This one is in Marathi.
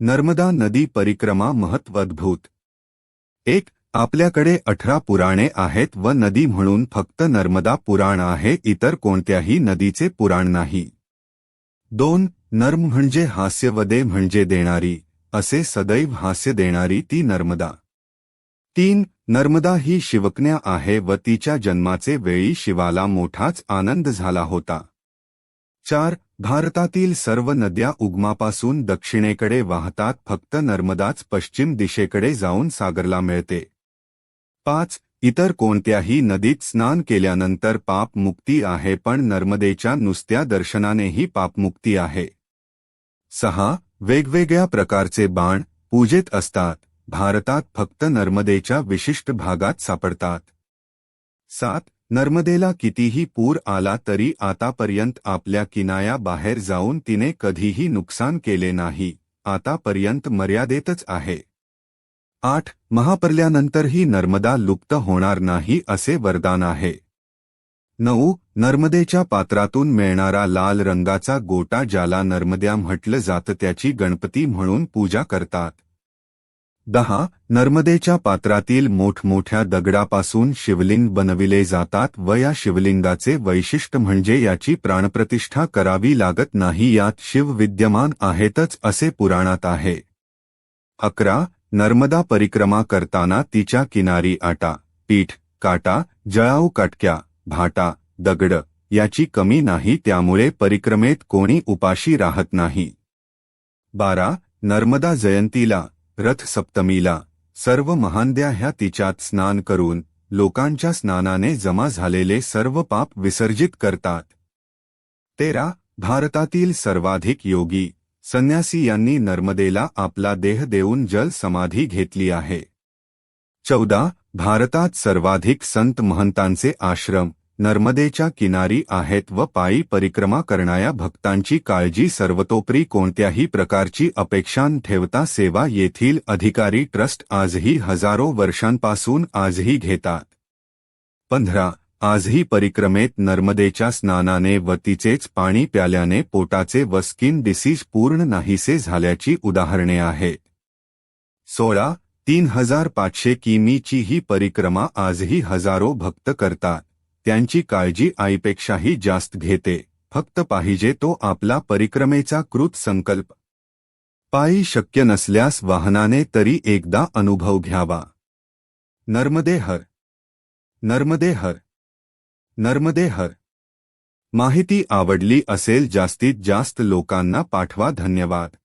नर्मदा नदी परिक्रमा महत्वद्भूत एक आपल्याकडे अठरा पुराणे आहेत व नदी म्हणून फक्त नर्मदा पुराण आहे इतर कोणत्याही नदीचे पुराण नाही. दोन नर्म म्हणजे हास्यवदे म्हणजे देणारी असे सदैव हास्य देणारी ती नर्मदा. तीन नर्मदा ही शिवकन्या आहे व तिच्या जन्माचे वेळी शिवाला मोठाच आनंद झाला होता. चार भारतातील सर्व नद्या उगमापासून दक्षिणेकडे वाहतात फक्त नर्मदाच पश्चिम दिशेकडे जाऊन सागरला मिळते. पाच इतर कोणत्याही नदीत स्नान केल्यानंतर पापमुक्ती आहे पण नर्मदेच्या नुसत्या दर्शनानेही पापमुक्ती आहे. सहा वेगवेगळ्या प्रकारचे बाण पूजेत असतात भारतात फक्त नर्मदेच्या विशिष्ट भागात सापडतात. सात नर्मदेला कितीही पूर आला तरी आतापर्यंत आपल्या किनाया बाहेर जाऊन तिने कधीही नुकसान केले नाही. आतापर्यंत मर्यादेतच आहे. आठ. महापर्ल्यानंतरही नर्मदा लुप्त होणार नाही असे वरदान आहे. नऊ. नर्मदेच्या पात्रातून मिळणारा लाल रंगाचा गोटा ज्याला नर्मद्या म्हटलं जातं त्याची गणपती म्हणून पूजा करतात. दहा नर्मदेच्या पात्रातील मोठमोठ्या दगडापासून शिवलिंग बनविले जातात व या शिवलिंगाचे वैशिष्ट्य म्हणजे याची प्राणप्रतिष्ठा करावी लागत नाही यात शिव विद्यमान आहेतच असे पुराणात आहे. अकरा नर्मदा परिक्रमा करताना तिच्या किनारी आटा पीठ काटा जळाऊ काटक्या भाटा दगड याची कमी नाही त्यामुळे परिक्रमेत कोणी उपाशी राहत नाही. बारा नर्मदा जयंतीला रथ सप्तमीला सर्व महांद्या ह्या तिच्यात स्नान करून, लोकांच्या स्नानाने जमा झालेले सर्व पाप विसर्जित करतात. तेरा, भारतातील सर्वाधिक योगी, संन्यासी यांनी नर्मदेला आपला देह देऊन जल समाधी घेतली आहे. चौदा, भारतात सर्वाधिक संत महंतांचे आश्रम नर्मदेच्या किनारी आहेत व पायी परिक्रमा करणाऱ्या भक्तांची काळजी सर्वतोपरी कोणत्याही प्रकारची अपेक्षा ठेवता सेवा येथील अधिकारी ट्रस्ट आजही हजारो वर्षांपासून आजही घेतात. पंधरा आजही परिक्रमेत नर्मदेच्या स्नानाने व तिचेच पाणी प्याल्याने पोटाचे व स्किन डिसीज पूर्ण नाहीसे झाल्याची उदाहरणे आहेत. सोळा तीन हजार पाचशे किमीची ही परिक्रमा आजही हजारो भक्त करतात. त्यांची काळजी आईपेक्षाही जास्त घेते. फक्त पाहिजे तो आपला परिक्रमेचा कृत संकल्प. पायी शक्य नसल्यास वाहनाने तरी एकदा अनुभव घ्यावा. नर्मदे हर नर्मदे हर नर्मदे हर माहिती आवडली असेल जास्तीत जास्त लोकांना पाठवा धन्यवाद.